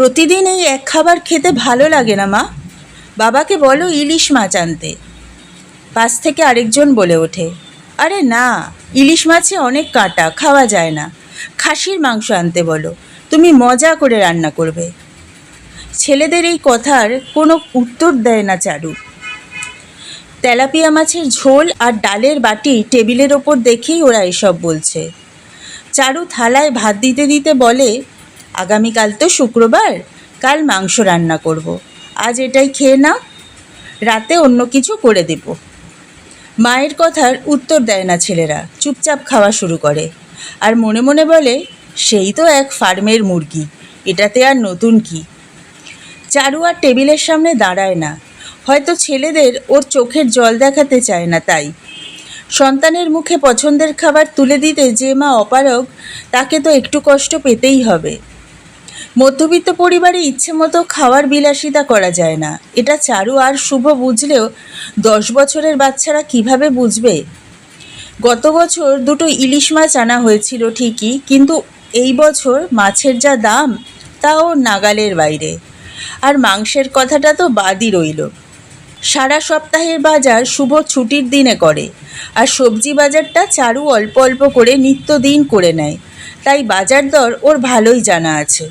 প্রতিদিন এই এক খাবার খেতে ভালো লাগে না, মা। বাবাকে বলো ইলিশ মাছ আনতে। পাশ থেকে আরেকজন বলে ওঠে, আরে না, ইলিশ মাছে অনেক কাঁটা, খাওয়া যায় না। খাসির মাংস আনতে বলো, তুমি মজা করে রান্না করবে। ছেলেদের এই কথার কোনো উত্তর দেয় না চারু। তেলাপিয়া মাছের ঝোল আর ডালের বাটি টেবিলের ওপর দেখেই ওরা এসব বলছে। চারু থালায় ভাত দিতে দিতে বলে আগামীকাল তো শুক্রবার, কাল মাংস রান্না করব। আজ এটাই খেয়ে নাও, রাতে অন্য কিছু করে দেব। মায়ের কথার উত্তর দেয় না ছেলেরা, চুপচাপ খাওয়া শুরু করে। আর মনে মনে বলে, সেই তো এক ফার্মের মুরগি, এটাতে আর নতুন কি? চারু আর টেবিলের সামনে দাঁড়ায় না। হয়তো ছেলেদের ওর চোখের জল দেখাতে চায় না তাই। সন্তানের মুখে পছন্দের খাবার তুলে দিতে যে মা অপারগ, তাকে তো একটু কষ্ট পেতেই হবে। মধ্যবিত্ত পরিবারে ইচ্ছে মতো খাওয়ার বিলাসিতা করা যায় না। এটা চারু আর শুভ বুঝলেও দশ বছরের বাচ্চারা কীভাবে বুঝবে? গত বছর দুটো ইলিশ মাছ আনা হয়েছিল ঠিকই, কিন্তু এই বছর মাছের যা দাম, তাও নাগালের বাইরে। আর মাংসের কথাটা তো বাদই রইল। সারা সপ্তাহের বাজার শুভ ছুটির দিনে করে, আর সবজি বাজারটা চারু অল্প অল্প করে নিত্যদিন করে নেয়। তাই বাজার দর ওর ভালোই জানা আছে।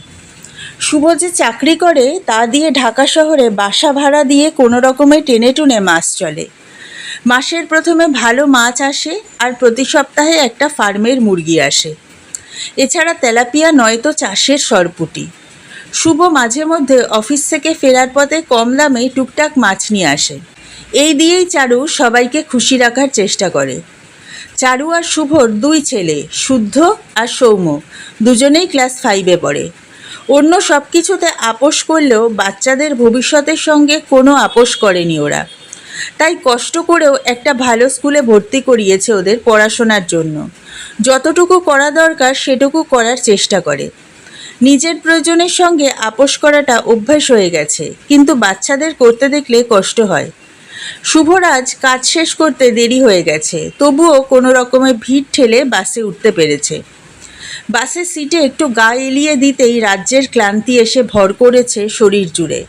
শুভ যে চাকরি করে, তা দিয়ে ঢাকা শহরে বাসা ভাড়া দিয়ে কোনো রকমে টেনে টুনে মাস চলে। মাসের প্রথমে ভালো মাছ আসে আর প্রতি সপ্তাহে একটা ফার্মের মুরগি আসে। এছাড়া তেলাপিয়া নয়তো চাষের সরপুটি। শুভ মাঝে মধ্যে অফিস থেকে ফেরার পথে কম দামে টুকটাক মাছ নিয়ে আসে। এই দিয়েই চারু সবাইকে খুশি রাখার চেষ্টা করে। চারু আর শুভর দুই ছেলে, শুদ্ধ আর সৌম্য, দুজনেই ক্লাস ফাইভে পড়ে। অন্য সব কিছুতে আপোষ করলেও বাচ্চাদের ভবিষ্যতের সঙ্গে কোনো আপোষ করেনি ওরা। তাই কষ্ট করেও একটা ভালো স্কুলে ভর্তি করিয়েছে ওদের পড়াশোনার জন্য। যতটুকু করা দরকার সেটুকু করার চেষ্টা করে। নিজের প্রয়োজনের সঙ্গে আপোষ করাটা অভ্যাস হয়ে গেছে, কিন্তু বাচ্চাদের করতে দেখলে কষ্ট হয়। শুভরাজ কাজ শেষ করতে দেরি হয়ে গেছে, তবুও কোনো রকমের ভিড় ঠেলে বাসে উঠতে পেরেছে। বাসের সিটে একটু গা এলিয়ে দিতেই রাজ্যের ক্লান্তি এসে ভর করেছে শরীর জুড়ে।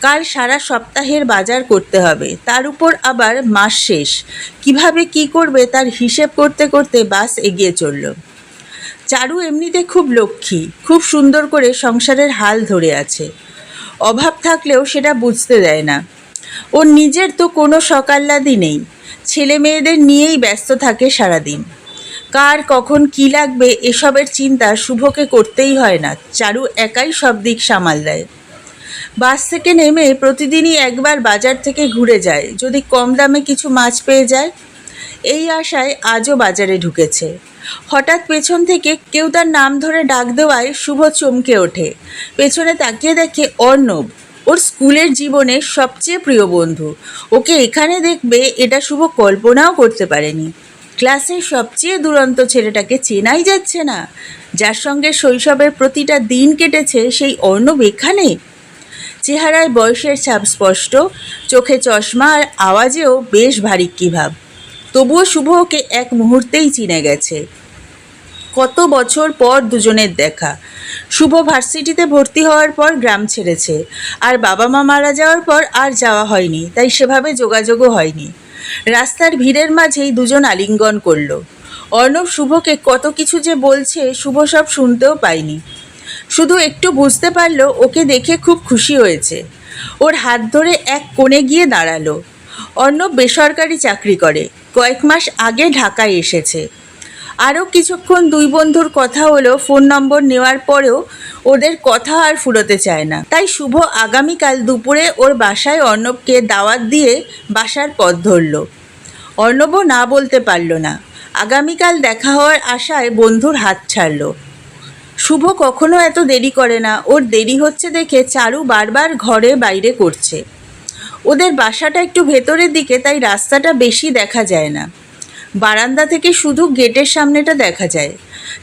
কাল সারা সপ্তাহের বাজার করতে হবে, তার উপর আবার মাস শেষ। কীভাবে কি করবে তার হিসেব করতে করতে বাস এগিয়ে চলল। চারু এমনিতে খুব লক্ষ্মী, খুব সুন্দর করে সংসারের হাল ধরে আছে। অভাব থাকলেও সেটা বুঝতে দেয় না। ওর নিজের তো কোনো সকাল্লাদি নেই ছেলে মেয়েদের নিয়েই ব্যস্ত থাকে সারাদিন। কার, কখন কি লাগবে, এসবের চিন্তা শুভকে করতেই হয় না। চারু একাই সব দিক সামাল দেয়। বাস থেকে নেমে প্রতিদিনই একবার বাজার থেকে ঘুরে যায়। যদি কম দামে কিছু মাছ পেয়ে যায়, এই আশায় আজও বাজারে ঢুকেছে। হঠাৎ পেছন থেকে কেউ তার নাম ধরে ডাক দেওয়ায় শুভ চমকে ওঠে। পেছনে তাকিয়ে দেখে অর্ণব। ওর স্কুলের জীবনের সবচেয়ে প্রিয় বন্ধু। ওকে এখানে দেখবে, এটা শুভ কল্পনাও করতে পারেনি। ক্লাসের সবচেয়ে দুরন্ত ছেলেটাকে চেনাই যাচ্ছে না। যার সঙ্গে শৈশবের প্রতিটা দিন কেটেছে সেই অর্ণব এখানে চেহারায় বয়সের ছাপ স্পষ্ট, চোখে চশমা আর আওয়াজেও বেশ ভারিক্কি ভাব তবুও শুভ ওকে এক মুহূর্তেই চিনে গেছে। কত বছর পর দুজনের দেখা। শুভ ভার্সিটিতে ভর্তি হওয়ার পর গ্রাম ছেড়েছে। আর বাবা মা মারা যাওয়ার পর আর যাওয়া হয়নি, তাই সেভাবে যোগাযোগও হয়নি। রাস্তার ভিড়ের মাঝেই দুজন আলিঙ্গন করল। অর্ণব শুভকে কত কিছু যে বলছে, শুভ সব শুনতেও পায়নি। শুধু একটু বুঝতে পারল, ওকে দেখে খুব খুশি হয়েছে। ওর হাত ধরে এক কোণে গিয়ে দাঁড়াল। অর্ণব বেসরকারি চাকরি করে, কয়েক মাস আগে ঢাকায় এসেছে। আরও কিছুক্ষণ দুই বন্ধুর কথা হলো, ফোন নম্বর নেওয়ার পরেও ওদের কথা আর ফুরোতে চায় না। তাই শুভ আগামীকাল দুপুরে ওর বাসায় অর্ণবকে দাওয়াত দিয়ে বাসার পথ ধরল। অর্ণবও না বলতে পারল না। আগামীকাল দেখা হওয়ার আশায় বন্ধুর হাত ছাড়ল। শুভ কখনো এত দেরি করে না। ওর দেরি হচ্ছে দেখে চারু বারবার ঘরে বাইরে করছে। ওদের বাসাটা একটু ভেতরের দিকে, তাই রাস্তাটা বেশি দেখা যায় না। বারান্দা থেকে শুধু গেটের সামনেটা দেখা যায়।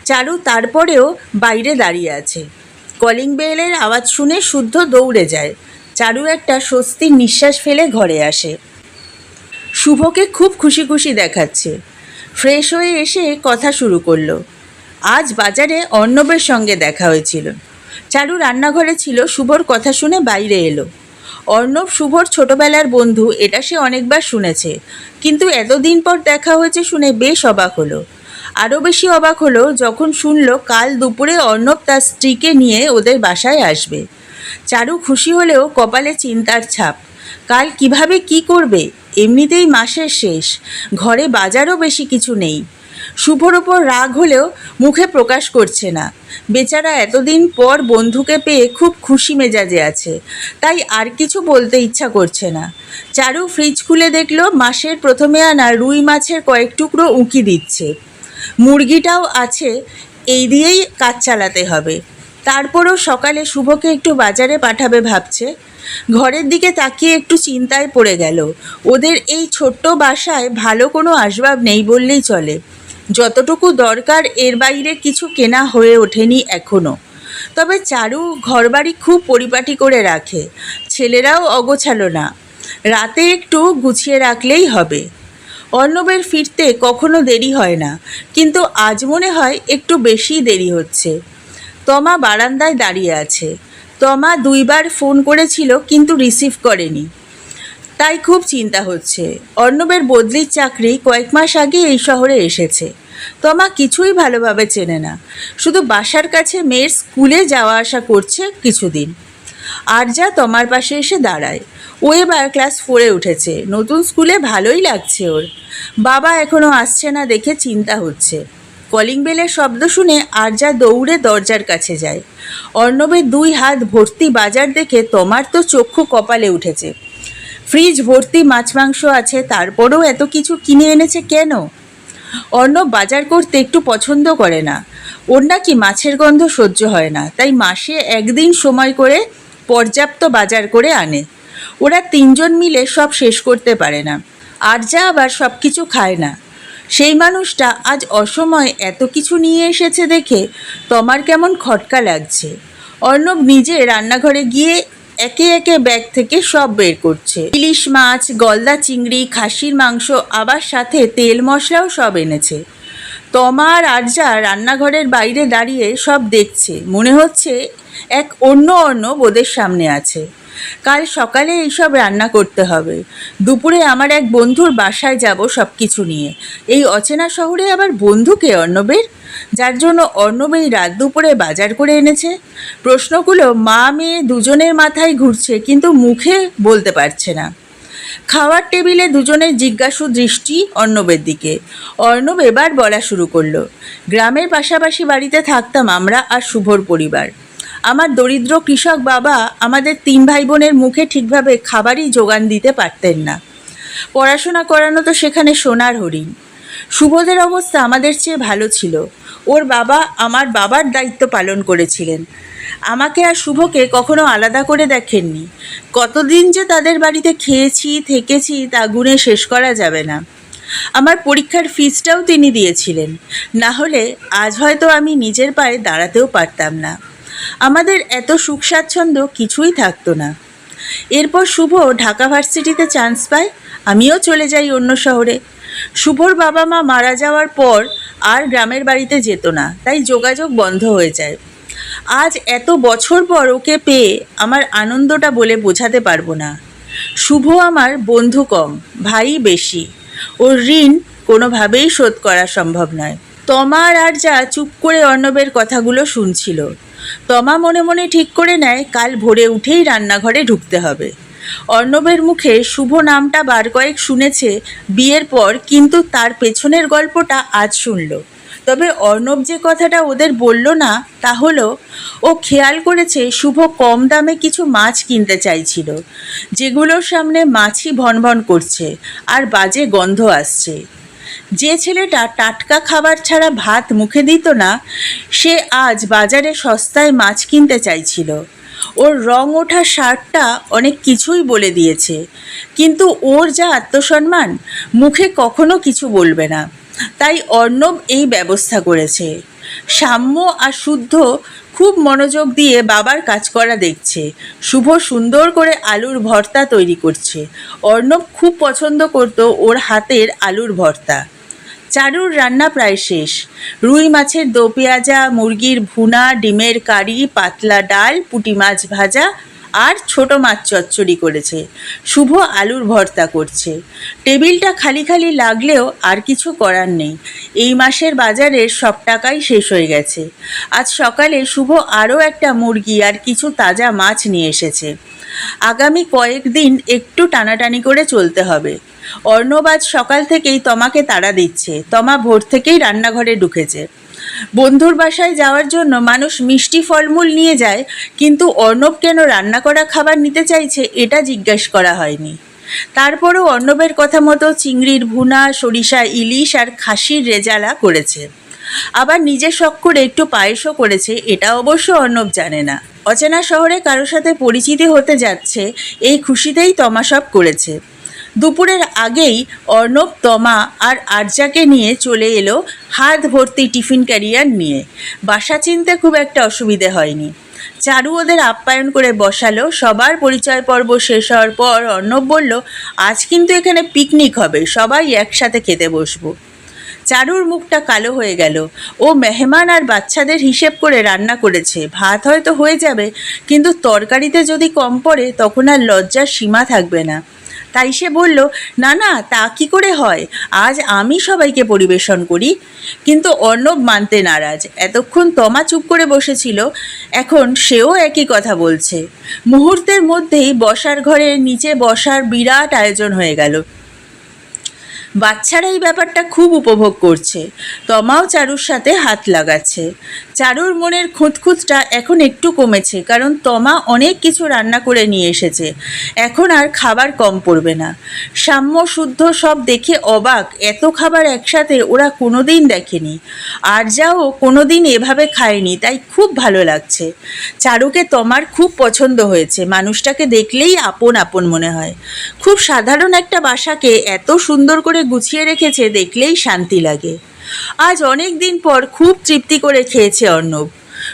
চারু তারপরেও বাইরে দাঁড়িয়ে আছে। কলিং বেলের আওয়াজ শুনে শুদ্ধ দৌড়ে যায়। চারু একটা স্বস্তির নিঃশ্বাস ফেলে ঘরে আসে। শুভকে খুব খুশি খুশি দেখাচ্ছে। ফ্রেশ হয়ে এসে কথা শুরু করল। আজ বাজারে অর্ণবের সঙ্গে দেখা হয়েছিল। চারু রান্নাঘরে ছিল, শুভর কথা শুনে বাইরে এলো। অর্ণব শুভর ছোটবেলার বন্ধু, এটা সে অনেকবার শুনেছে। কিন্তু এতদিন পর দেখা হয়েছে শুনে বেশ অবাক হলো। আরও বেশি অবাক হলো যখন শুনল কাল দুপুরে অর্ণব তার স্ত্রীকে নিয়ে ওদের বাসায় আসবে। চারু খুশি হলেও কপালে চিন্তার ছাপ। কাল কীভাবে কি করবে? এমনিতেই মাসের শেষ। ঘরে বাজারও বেশি কিছু নেই। শুভর ওপর রাগ হলেও মুখে প্রকাশ করছে না। বেচারা এতদিন পর বন্ধুকে পেয়ে খুব খুশি মেজাজে আছে। তাই আর কিছু বলতে ইচ্ছা করছে না। চারু ফ্রিজ খুলে দেখল মাসের প্রথমে আনা রুই মাছের কয়েক টুকরো উঁকি দিচ্ছে। মুরগিটাও আছে, এই দিয়েই কাজ চালাতে হবে। তারপরও সকালে শুভকে একটু বাজারে পাঠাবে ভাবছে। ঘরের দিকে তাকিয়ে একটু চিন্তায় পড়ে গেল। ওদের এই ছোট্ট বাসায় ভালো কোনো আসবাব নেই বললেই চলে। যতটুকু দরকার এর বাইরে কিছু কেনা হয়ে ওঠেনি এখনও তবে চারু ঘরবাড়ি খুব পরিপাটি করে রাখে। ছেলেরাও অগোছালো না। রাতে একটু গুছিয়ে রাখলেই হবে। অর্ণবের ফিরতে কখনো দেরি হয় না, কিন্তু আজ মনে হয় একটু বেশি দেরি হচ্ছে। তমা বারান্দায় দাঁড়িয়ে আছে। তমা দুইবার ফোন করেছিল, কিন্তু রিসিভ করেনি। তাই খুব চিন্তা হচ্ছে। অর্ণবের বদলির চাকরি কয়েক মাস আগে এই শহরে এসেছে। তমা কিছুই ভালোভাবে চেনে না। শুধু বাসার কাছে মেয়ের স্কুলে যাওয়া আসা করছে কিছুদিন। আর যা তমার পাশে এসে দাঁড়ায়। ও এবার ক্লাস ফোরে উঠেছে। নতুন স্কুলে ভালোই লাগছে ওর। বাবা এখনও আসছে না দেখে চিন্তা হচ্ছে। কলিং বেলের শব্দ শুনে আরজা দৌড়ে দরজার কাছে যায়। অর্ণবের দুই হাত ভর্তি বাজার দেখে তোমার তো চক্ষু কপালে উঠেছে। ফ্রিজ ভর্তি মাছ মাংস আছে, তারপরেও এত কিছু কিনে এনেছে কেন? অর্ণব বাজার করতে একটু পছন্দ করে না। ওর নাকি মাছের গন্ধ সহ্য হয় না, তাই মাসে একদিন সময় করে পর্যাপ্ত বাজার করে আনে। ওরা তিনজন মিলে সব শেষ করতে পারে না। আর যা আবার সব কিছু খায় না। সেই মানুষটা আজ অসময়ে এত কিছু নিয়ে এসেছে দেখে তোমার কেমন খটকা লাগছে। অর্ণব নিজে রান্নাঘরে গিয়ে একে একে ব্যাগ থেকে সব বের করছে। ইলিশ মাছ, গলদা চিংড়ি, খাসির মাংস, আবার সাথে তেল মশলাও সব এনেছে। তমা আর আরজা রান্নাঘরের বাইরে দাঁড়িয়ে সব দেখছে। মনে হচ্ছে এক অন্য অন্য ওদের সামনে আছে। কাল সকালে এইসব রান্না করতে হবে। দুপুরে আমার এক বন্ধুর বাসায় যাব সব কিছু নিয়ে। এই অচেনা শহরে আবার বন্ধুকে অর্ণবের? যার জন্য অর্ণব রাত দুপুরে বাজার করে এনেছে। প্রশ্নগুলো মা মেয়ে দুজনের মাথায় ঘুরছে, কিন্তু মুখে বলতে পারছে না। খাওয়ার টেবিলে দুজনের জিজ্ঞাসু দৃষ্টি অর্ণবের দিকে। অর্ণব এবার বলা শুরু করল, গ্রামের পাশাপাশি বাড়িতে থাকতাম আমরা আর শুভর পরিবার। আমার দরিদ্র কৃষক বাবা আমাদের তিন ভাই বোনের মুখে ঠিকভাবে খাবারই যোগান দিতে পারতেন না। পড়াশোনা করানো তো সেখানে সোনার হরিণ। শুভদের অবস্থা আমাদের চেয়ে ভালো ছিল। ওর বাবা আমার বাবার দায়িত্ব পালন করেছিলেন। আমাকে আর শুভকে কখনো আলাদা করে দেখেননি। কতদিন যে তাদের বাড়িতে খেয়েছি, থেকেছি, তা গুণে শেষ করা যাবে না। আমার পরীক্ষার ফিজটাও তিনি দিয়েছিলেন। না হলে আজ হয়তো আমি নিজের পায়ে দাঁড়াতেও পারতাম না। আমাদের এত সুখ স্বাচ্ছন্দ্য কিছুই থাকতো না। এরপর শুভ ঢাকা ভার্সিটিতে চান্স পায়, আমিও চলে যাই অন্য শহরে। শুভর বাবা মা মারা যাওয়ার পর আর গ্রামের বাড়িতে যেত না, তাই যোগাযোগ বন্ধ হয়ে যায়। আজ এত বছর পর ওকে পেয়ে আমার আনন্দটা বলে বোঝাতে পারব না। শুভ আমার বন্ধু কম, ভাই বেশি। ওর ঋণ কোনোভাবেই শোধ করা সম্ভব নয়। তমা আর যা চুপ করে অর্ণবের কথাগুলো শুনছিল। তমা মনে মনে ঠিক করে নেয়, কাল ভোরে উঠেই রান্নাঘরে ঢুকতে হবে। অর্ণবের মুখে শুভ নামটা বার কয়েক শুনেছে, বিয়ের পর কিন্তু তার পেছনের গল্পটা আজ শুনল। তবে অর্ণব যে কথাটা ওদের বলল না, তা হলো, ও খেয়াল করেছে শুভ কম দামে কিছু মাছ কিনতে চাইছিল, যেগুলোর সামনে মাছি ভনভন করছে, আর বাজে গন্ধ আসছে। যে ছেলেটা টাটকা খাবার ছাড়া ভাত মুখে দিত না, সে আজ বাজারে সস্তায় মাছ কিনতে চাইছিল। ওর রং ওঠা শার্টটা অনেক কিছুই বলে দিয়েছে। কিন্তু ওর যা আত্মসম্মান, মুখে কখনো কিছু বলবে না। তাই অর্ণব এই ব্যবস্থা করেছে। সাম্য আর শুদ্ধ খুব মনোযোগ দিয়ে বাবার কাজ করা দেখছে। শুভ সুন্দর করে আলুর ভর্তা তৈরি করছে। অর্ণব খুব পছন্দ করত ওর হাতের আলুর ভর্তা। চারুর রান্না প্রায় শেষ। রুই মাছের দো পেঁয়াজা, মুরগির ভুনা, ডিমের কারি, পাতলা ডাল, পুটি মাছ ভাজা আর ছোট মাছ চচ্চড়ি করেছে। শুভ আলুর ভর্তা করছে। টেবিলটা খালি খালি লাগলেও আর কিছু করার নেই। এই মাসের বাজারের সব টাকাই শেষ হয়ে গেছে। আজ সকালে শুভ আরও একটা মুরগি আর কিছু তাজা মাছ নিয়ে এসেছে। আগামী কয়েকদিন একটু টানাটানি করে চলতে হবে। অর্ণব আজ সকাল থেকেই তমাকে তাড়া দিচ্ছে। তমা ভোর থেকেই রান্নাঘরে ঢুকেছে। বন্ধুর বাসায় যাওয়ার জন্য মানুষ মিষ্টি ফলমূল নিয়ে যায়, কিন্তু অর্ণব কেন রান্না করা খাবার নিতে চাইছে এটা জিজ্ঞেস করা হয়নি। তারপরও অর্ণবের কথা মতো চিংড়ির ভুনা, সরিষা, ইলিশ আর খাসির রেজালা করেছে। আবার নিজে শখ করে একটু পায়েসও করেছে, এটা অবশ্য অর্ণব জানে না। অচেনা শহরে কারোর সাথে পরিচিতি হতে যাচ্ছে, এই খুশিতেই তমা সব করেছে। দুপুরের আগেই অর্ণব, তমা আর আর্যাকে নিয়ে চলে এলো হাত ভর্তি টিফিন ক্যারিয়ার নিয়ে। বাসা চিনতে খুব একটা অসুবিধে হয়নি। চারু ওদের আপ্যায়ন করে বসালো। সবার পরিচয় পর্ব শেষ হওয়ার পর অর্ণব বলল, আজ কিন্তু এখানে পিকনিক হবে, সবাই একসাথে খেতে বসবো। চারুর মুখটা কালো হয়ে গেল। ও মেহমান আর বাচ্চাদের হিসেব করে রান্না করেছে। ভাত হয়তো হয়ে যাবে, কিন্তু তরকারিতে যদি কম পড়ে, তখন আর লজ্জার সীমা থাকবে না। তাই সে বলল, না না, তা কি করে হয়? আজ আমি সবাইকে পরিবেশন করি। কিন্তু অর্ণব মানতে নারাজ। এতক্ষণ তমা চুপ করে বসেছিল। এখন সেও একই কথা বলছে। মুহূর্তের মধ্যেই বসার ঘরের নিচে বসার বিরাট আয়োজন হয়ে গেল। বাচ্চারা এই ব্যাপারটা খুব উপভোগ করছে। তমাও চারুর সাথে হাত লাগাচ্ছে। চারুর মনের খুঁতখুঁতটা এখন একটু কমেছে, কারণ তমা অনেক কিছু রান্না করে নিয়ে এসেছে। এখন আর খাবার কম পড়বে না। সাম্য, শুদ্ধ সব দেখে অবাক, এত খাবার একসাথে ওরা কোনোদিন দেখেনি। আর যাও কোনোদিন এভাবে খায়নি, তাই খুব ভালো লাগছে। চারুকে তমার খুব পছন্দ হয়েছে, মানুষটাকে দেখলেই আপন আপন মনে হয়। খুব সাধারণ একটা বাসাকে এত সুন্দর করে গুছিয়ে রেখেছে, দেখলেই শান্তি লাগে। আজ অনেক দিন পর খুব তৃপ্তি করে খেয়েছে অর্ণব।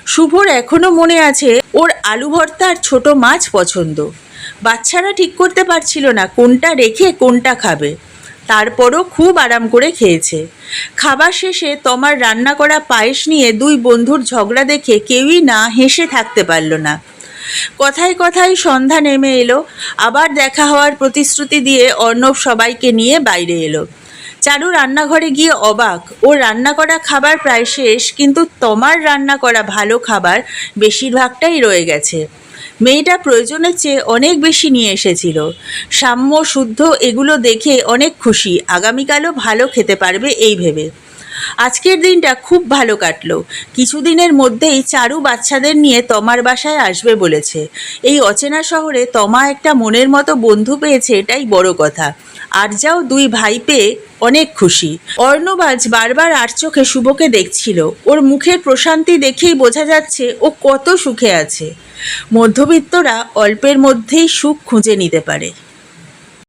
শুভর এখনও মনে আছে, ওর আলু ভর্তা আর ছোট মাছ পছন্দ। বাচ্চারা ঠিক করতে পারছিল না কোনটা রেখে কোনটা খাবে। তারপরও খুব আরাম করে খেয়েছে। খাবার শেষে তোমার রান্না করা পায়েস নিয়ে দুই বন্ধুর ঝগড়া দেখে কেউই না হেসে থাকতে পারল না। কথায় কথায় সন্ধ্যা নেমে এলো। আবার দেখা হওয়ার প্রতিশ্রুতি দিয়ে অর্ণব সবাইকে নিয়ে বাইরে এলো। চারু রান্নাঘরে গিয়ে অবাক ও রান্না করা খাবার প্রায় শেষ, কিন্তু তোমার রান্না করা ভালো খাবার বেশিরভাগটাই রয়ে গেছে। মেয়েটা প্রয়োজনের চেয়ে অনেক বেশি নিয়ে এসেছিল। সাম্য, শুদ্ধ, এগুলো দেখে অনেক খুশি। আগামীকালও ভালো খেতে পারবে এই ভেবে। আজকের দিনটা খুব ভালো কাটলো। কিছুদিনের মধ্যেই চারু বাচ্চাদের নিয়ে তমার বাসায় আসবে বলেছে। এই অচেনা শহরে তমা একটা মনের মতো বন্ধু পেয়েছে এটাই বড় কথা। আর যাও দুই ভাই পেয়ে অনেক খুশি। অর্ণবাজ বারবার আর চোখে শুভকে দেখছিল। ওর মুখের প্রশান্তি দেখেই বোঝা যাচ্ছে ও কত সুখে আছে। মধ্যবিত্তরা অল্পের মধ্যেই সুখ খুঁজে নিতে পারে।